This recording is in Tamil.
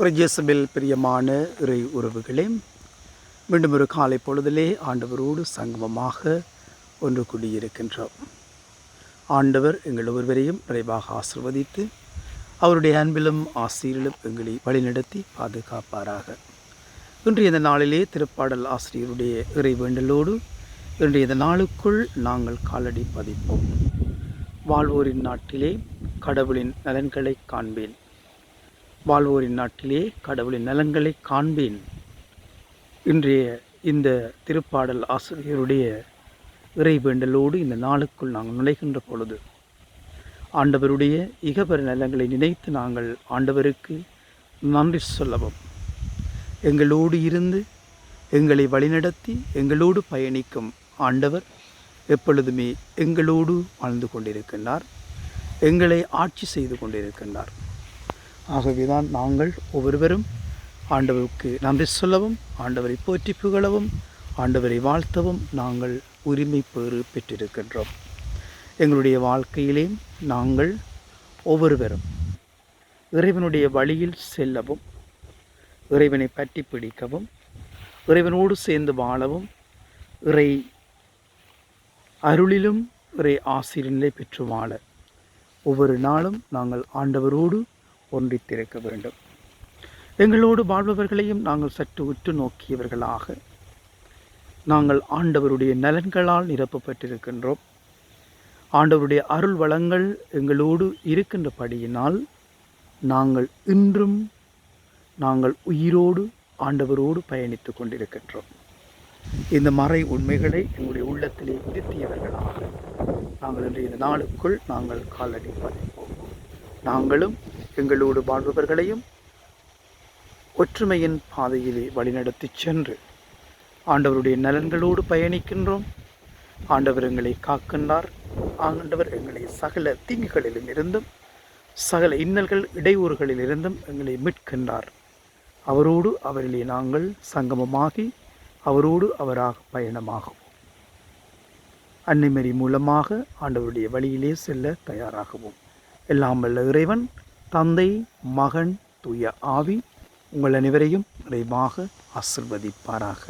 ஒரு ஜேசபில் பிரியமான இறை உறவுகளே மீண்டும் ஒரு காலை பொழுதிலே ஆண்டவரோடு சங்கமமாக ஒன்று கூடியிருக்கின்றோம். ஆண்டவர் எங்கள் ஒருவரையும் நிறைவாக ஆசிர்வதித்து அவருடைய அன்பிலும் ஆசிரியரிலும் எங்களை வழிநடத்தி பாதுகாப்பாராக. இன்றைய இந்த நாளிலே திருப்பாடல் ஆசிரியருடைய இறை வேண்டலோடு இன்றைய இந்த நாளுக்குள் நாங்கள் காலடி பதிப்போம். வாழ்வோரின் நாட்டிலே கடவுளின் நலன்களை காண்பேன். வாழ்வோரின் நாட்டிலே கடவுளின் நலன்களை காண்பேன். இன்றைய இந்த திருப்பாடல் ஆசிரியருடைய இறை வேண்டலோடு இந்த நாளுக்குள் நாங்கள் நுழைகின்ற பொழுது ஆண்டவருடைய இகபர நலங்களை நினைத்து நாங்கள் ஆண்டவருக்கு நன்றி சொல்லவும். எங்களோடு இருந்து எங்களை வழிநடத்தி எங்களோடு பயணிக்கும் ஆண்டவர் எப்பொழுதுமே எங்களோடு வாழ்ந்து கொண்டிருக்கின்றார். எங்களை ஆட்சி செய்து கொண்டிருக்கின்றார். ஆகவேதான் நாங்கள் ஒவ்வொருவரும் ஆண்டவருக்கு நன்றி சொல்லவும் ஆண்டவரை போற்றி புகழவும் ஆண்டவரை வாழ்த்தவும் நாங்கள் உரிமை பெறு பெற்றிருக்கின்றோம். எங்களுடைய வாழ்க்கையிலே நாங்கள் ஒவ்வொருவரும் இறைவனுடைய வழியில் செல்லவும் இறைவனை பற்றி பிடிக்கவும் இறைவனோடு சேர்ந்து வாழவும் இறை அருளிலும் இறை ஆசிரியனிலே பெற்று வாழ ஒவ்வொரு நாளும் நாங்கள் ஆண்டவரோடு ஒன்றித்திருக்க வேண்டும். எங்களோடு வாழ்பவர்களையும் நாங்கள் சற்று உற்று நோக்கியவர்களாக. நாங்கள் ஆண்டவருடைய நலன்களால் நிரப்பப்பட்டிருக்கின்றோம். ஆண்டவருடைய அருள் வளங்கள் எங்களோடு இருக்கின்றபடியினால் நாங்கள் இன்றும் நாங்கள் உயிரோடு ஆண்டவரோடு பயணித்து கொண்டிருக்கின்றோம். இந்த மறை உண்மைகளை எங்களுடைய உள்ளத்திலே இருத்தியவர்களாக. நாங்கள் இன்றைய இந்த நாளுக்குள் நாங்கள் காலடி பதிப்போம். நாங்களும் எங்களோடு வாழ்பவர்களையும் ஒற்றுமையின் பாதையிலே வழிநடத்தி சென்று ஆண்டவருடைய நலன்களோடு பயணிக்கின்றோம். ஆண்டவர் எங்களை காக்கின்றார். ஆண்டவர் எங்களை சகல தீங்குகளிலும் இருந்தும் சகல இன்னல்கள் இடையூறுகளில் இருந்தும் எங்களை மீட்கின்றார். அவரோடு அவரிலே நாங்கள் சங்கமமாகி அவரோடு அவராக பயணமாகவும் அன்னைமரி மூலமாக ஆண்டவருடைய வழியிலே செல்ல தயாராகவும். எல்லாம் வல்ல இறைவன் தந்தை மகன் தூய ஆவி உங்கள் அனைவரையும் நிறைவாக ஆசிர்வதிப்பாராக.